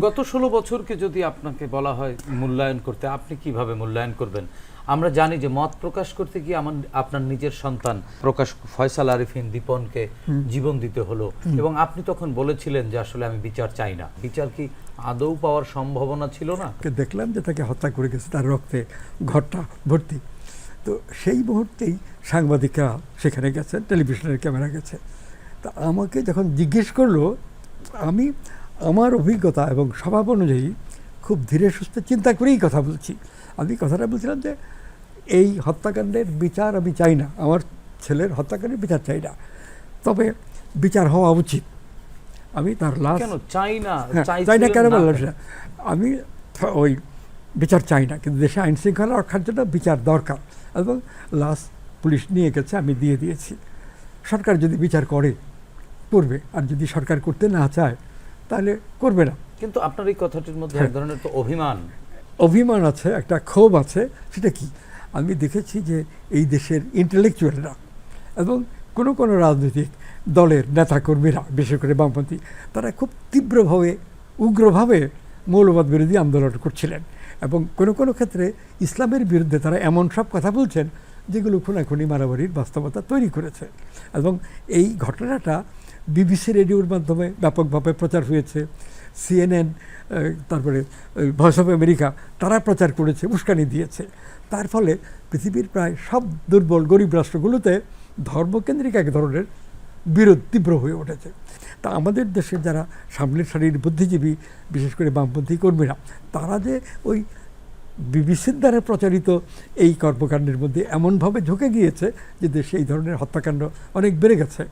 গত ষোলো বছরকে যদি আপনাকে বলা হয় মূল্যায়ন করতে আপনি কীভাবে মূল্যায়ন করবেন? আমরা জানি যে মত প্রকাশ করতে গিয়ে আমার আপনার নিজের সন্তান প্রকাশ ফয়সাল আরিফিন দীপনকে জীবন দিতে হলো। এবং আপনি তখন বলেছিলেন যে আসলে আমি বিচার চাই না। বিচার কি আদৌ পাওয়ার সম্ভাবনা ছিল না? দেখলাম যে তাকে হত্যা করে গেছে তার রক্তে ঘরটা ভর্তি। তো সেই মুহূর্তেই সাংবাদিকরা সেখানে গেছেন টেলিভিশনের ক্যামেরা গেছে। তা আমাকে যখন জিজ্ঞেস করল আমি আমার অভিজ্ঞতা এবং স্বভাব অনুযায়ী খুব ধীরে সুস্থে চিন্তা করেই কথা বলছি। আমি কথাটা বলছিলাম যে এই হত্যাকাণ্ডের বিচার আমি চাই না। আমার ছেলের হত্যাকাণ্ডের বিচার চাই না। তবে বিচার হওয়া উচিত। আমি তার লাশ চাই না। হ্যাঁ, চাই না কেন বললাম সেটা? আমি ওই বিচার চাই না। কিন্তু দেশে আইন শৃঙ্খলা রক্ষার জন্য বিচার দরকার। এবং লাশ পুলিশ নিয়ে গেছে আমি দিয়ে দিয়েছি। সরকার যদি বিচার করে করবে। আর যদি সরকার করতে না চায় তাহলে করবে না। কিন্তু আপনার এই কথাটির মধ্যে এক হ্যাঁ। ধরনের তো অভিমান। অভিমান আছে একটা ক্ষোভ আছে সেটা কি? আমি দেখেছি যে এই দেশের ইন্টেলেকচুয়ালরা এবং কোনো কোনো রাজনৈতিক দলের নেতাকর্মীরা বিশেষ করে বামপন্থী তারা খুব তীব্রভাবে উগ্রভাবে মৌলবাদ বিরোধী আন্দোলন করছিলেন এবং কোনো কোনো ক্ষেত্রে ইসলামের বিরুদ্ধে তারা এমন সব কথা বলছেন যেগুলো খুনাখুনি মারামারির বাস্তবতা তৈরি করেছে। এবং এই ঘটনাটা বিবিসি রেডিওর মাধ্যমে ব্যাপকভাবে প্রচার হয়েছে। সিএনএন তারপরে ভয়েস অফ আমেরিকা, তারা প্রচার করেছে, উস্কানি দিয়েছে। তার ফলে পৃথিবীর প্রায় সব দুর্বল গরিব রাষ্ট্রগুলোতে ধর্মকেন্দ্রিক এক ধরনের বিরোধ তীব্র হয়ে উঠেছে। তা আমাদের দেশের যারা সামনের সারির বুদ্ধিজীবী, বিশেষ করে বামপন্থী কর্মীরা, তারা যে ওই বিবিসির দ্বারা প্রচারিত এই কর্মকাণ্ডের মধ্যে এমনভাবে ঝুঁকে গিয়েছে যে দেশে এই ধরনের হত্যাকাণ্ড অনেক বেড়ে গেছে।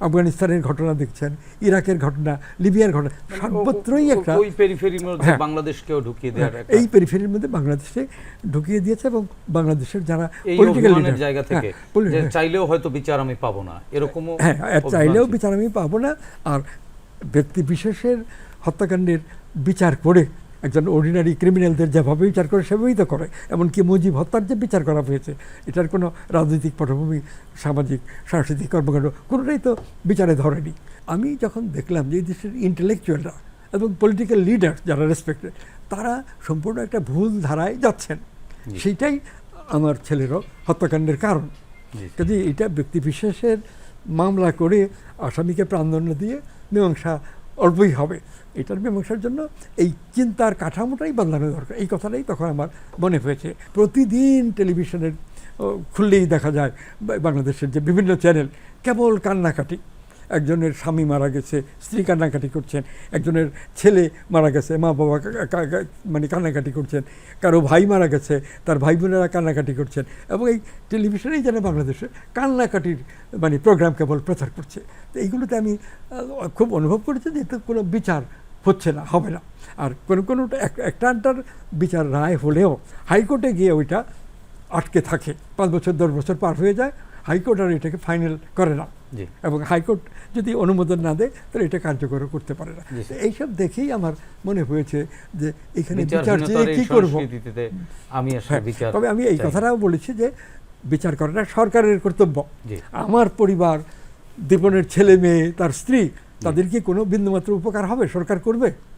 আফগানিস্তানের ঘটনা দেখছেন ইরাকের ঘটনা লিবিয়ার ঘটনা সর্বত্রই ও- ও- একটা ওই পেরিফেরির মধ্যে হ্যাঁ। বাংলাদেশকেও ঢুকিয়ে দেওয়ার হ্যাঁ, এই পেরিফেরির মধ্যে বাংলাদেশে ঢুকিয়ে দিয়েছে এবং বাংলাদেশের যারা পলিটিক্যাল জায়গা থেকে চাইলেও হয়তো বিচার আমি পাবো না এরকমও হ্যাঁ চাইলেও বিচার আমি পাবো না আর ব্যক্তি বিশেষের হত্যাকাণ্ডের বিচার করে একজন অর্ডিনারি ক্রিমিনালদের যেভাবে বিচার করে সেভাবেই তো করে। এমনকি মুজিব হত্যার যে বিচার করা হয়েছে এটার কোনো রাজনৈতিক পটভূমি সামাজিক সাংস্কৃতিক কর্মকাণ্ড কোনোটাই তো বিচারে ধরেনি। আমি যখন দেখলাম যে এই দেশের ইন্টেলেকচুয়ালরা এবং পলিটিক্যাল লিডার যারা রেসপেক্টেড তারা সম্পূর্ণ একটা ভুল ধারায় যাচ্ছেন। সেইটাই আমার ছেলেরও হত্যাকাণ্ডের কারণ। কাজে এটা ব্যক্তি বিশেষের মামলা করে আসামিকে প্রাণদণ্ড দিয়ে মীমাংসা অল্পই হবে। এটার মীমাংসার জন্য এই চিন্তার কাঠামোটাই বদলানো দরকার। এই কথাটাই তখন আমার মনে হয়েছে। প্রতিদিন টেলিভিশনের খুললেই দেখা যায় বাংলাদেশের যে বিভিন্ন চ্যানেল, কেবল কান্নাকাটি। একজনের স্বামী মারা গেছে, স্ত্রী কান্নাকাটি করছেন, একজনের ছেলে মারা গেছে, মা বাবা মানে কান্নাকাটি করছেন, কারও ভাই মারা গেছে, তার ভাই বোনেরা কান্নাকাটি করছেন এবং এই টেলিভিশনেই যেন বাংলাদেশে কান্নাকাটির মানে প্রোগ্রাম কেবল প্রচার করছে। তো এইগুলোতে আমি খুব অনুভব করেছি যে কোনো বিচার হচ্ছে না, হবে না। আর কোনো কোনো একটা একটার বিচার রায় হলেও হাইকোর্টে গিয়ে ওইটা আটকে থাকে। পাঁচ বছর, দশ বছর পার হয়ে যায় হাইকোর্ট আর এটাকে ফাইনাল করে না। এবং হাইকোর্ট যদি অনুমোদন না দেয় তাহলে এটা কার্যকর করতে পারে না। এইসব দেখেই আমার মনে হয়েছে যে এখানে বিচার চেয়ে কি করব। আমি হ্যাঁ, তবে আমি এই কথাটাও বলেছি যে বিচার করাটা সরকারের কর্তব্য। আমার পরিবার দীপনের ছেলে মেয়ে তার স্ত্রী তাদের কি কোনো বিন্দুমাত্র উপকার হবে? সরকার করবে?